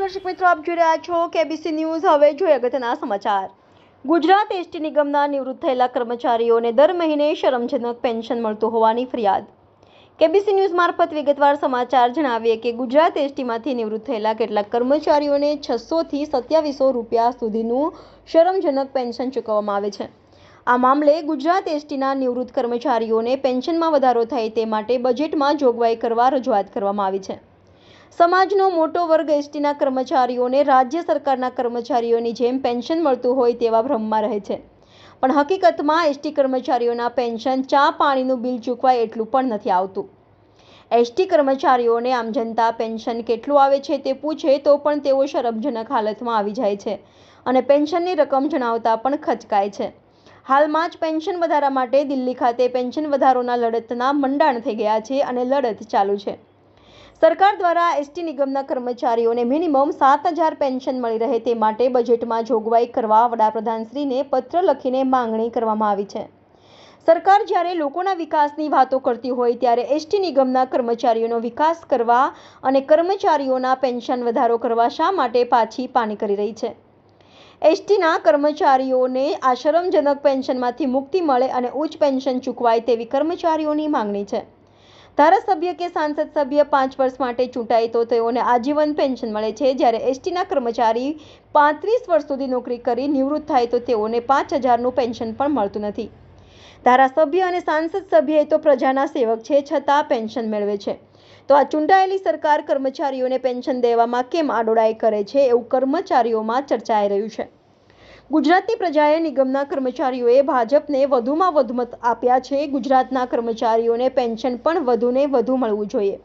દર્શક મિત્રો, આપ જોઈ રહ્યા છો કેબીસી ન્યૂઝ હવે જોઈએ અગત્યના સમાચાર. ગુજરાત એસટી નિગમના નિવૃત્ત થયેલા કર્મચારીઓને દર મહિને શરમજનક પેન્શન મળતું હોવાની ફરિયાદ. કેબીસી ન્યૂઝ મારફત વિગતવાર સમાચાર જણાવીએ કે ગુજરાત એસટીમાંથી નિવૃત્ત થયેલા કેટલાક કર્મચારીઓને છસોથી સત્યાવીસો રૂપિયા સુધીનું શરમજનક પેન્શન ચૂકવવામાં આવે છે. આ મામલે ગુજરાત એસટીના નિવૃત્ત કર્મચારીઓને પેન્શનમાં વધારો થાય તે માટે બજેટમાં જોગવાઈ કરવા રજૂઆત કરવામાં આવી છે. સમાજનો મોટો વર્ગ એસટીના કર્મચારીઓને રાજ્ય સરકારના કર્મચારીઓની જેમ પેન્શન મળતું હોય તેવા ભ્રમમાં રહે છે. પણ હકીકતમાં એસટી કર્મચારીઓના પેન્શન ચા પાણીનું બિલ ચૂકવાય એટલું પણ નથી આવતું. એસટી કર્મચારીઓને આમ જનતા પેન્શન કેટલું આવે છે તે પૂછે તો પણ તેઓ શરમજનક હાલતમાં આવી જાય છે અને પેન્શનની રકમ જણાવતા પણ ખચકાય છે. હાલમાં જ પેન્શન વધારા માટે દિલ્હી ખાતે પેન્શન વધારોના લડતના મંડાણ થઈ ગયા છે અને લડત ચાલુ છે. સરકાર દ્વારા એસટી નિગમના કર્મચારીઓને મિનિમમ સાત હજાર પેન્શન મળી રહે તે માટે બજેટમાં જોગવાઈ કરવા વડાપ્રધાનશ્રીને પત્ર લખીને માંગણી કરવામાં આવી છે. સરકાર જ્યારે લોકોના વિકાસની વાતો કરતી હોય ત્યારે એસટી નિગમના કર્મચારીઓનો વિકાસ કરવા અને કર્મચારીઓના પેન્શન વધારો કરવા શા માટે પાછી પાણી કરી રહી છે? એસટીના કર્મચારીઓને આશ્રમજનક પેન્શનમાંથી મુક્તિ મળે અને ઉચ્ચ પેન્શન ચૂકવાય તેવી કર્મચારીઓની માંગણી છે. ધારાસભ્ય કે સાંસદ સભ્ય પાંચ વર્ષ માટે ચૂંટાય તો તેઓને આજીવન પેન્શન મળે છે. જ્યારે એસટીના કર્મચારી પાંત્રીસ વર્ષ સુધી નોકરી કરી નિવૃત્ત થાય તો તેઓને પાંચ હજારનું પેન્શન પણ મળતું નથી. ધારાસભ્ય અને સાંસદ સભ્ય તો પ્રજાના સેવક છે, છતાં પેન્શન મેળવે છે. તો આ ચૂંટાયેલી સરકાર કર્મચારીઓને પેન્શન દેવામાં કેમ આડોડાઈ કરે છે એવું કર્મચારીઓમાં ચર્ચાઈ રહ્યું છે. ગુજરાતની પ્રજાએ નિગમના કર્મચારીઓએ ભાજપને વધુમાં વધુ મત આપ્યા છે. ગુજરાતના કર્મચારીઓને પેન્શન પણ વધુને વધુ મળવું જોઈએ.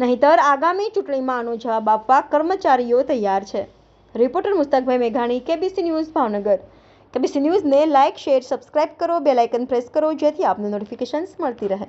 નહીંતર આગામી ચૂંટણીમાં આનો જવાબ આપવા કર્મચારીઓ તૈયાર છે. રિપોર્ટર મુસ્તકભાઈ મેઘાણી, કેબીસી ન્યૂઝ ભાવનગર. કેબીસી ન્યૂઝને લાઇક, શેર, સબસ્ક્રાઇબ કરો. બેલ આઇકન પ્રેસ કરો, જેથી આપને નોટિફિકેશન્સ મળતી રહે.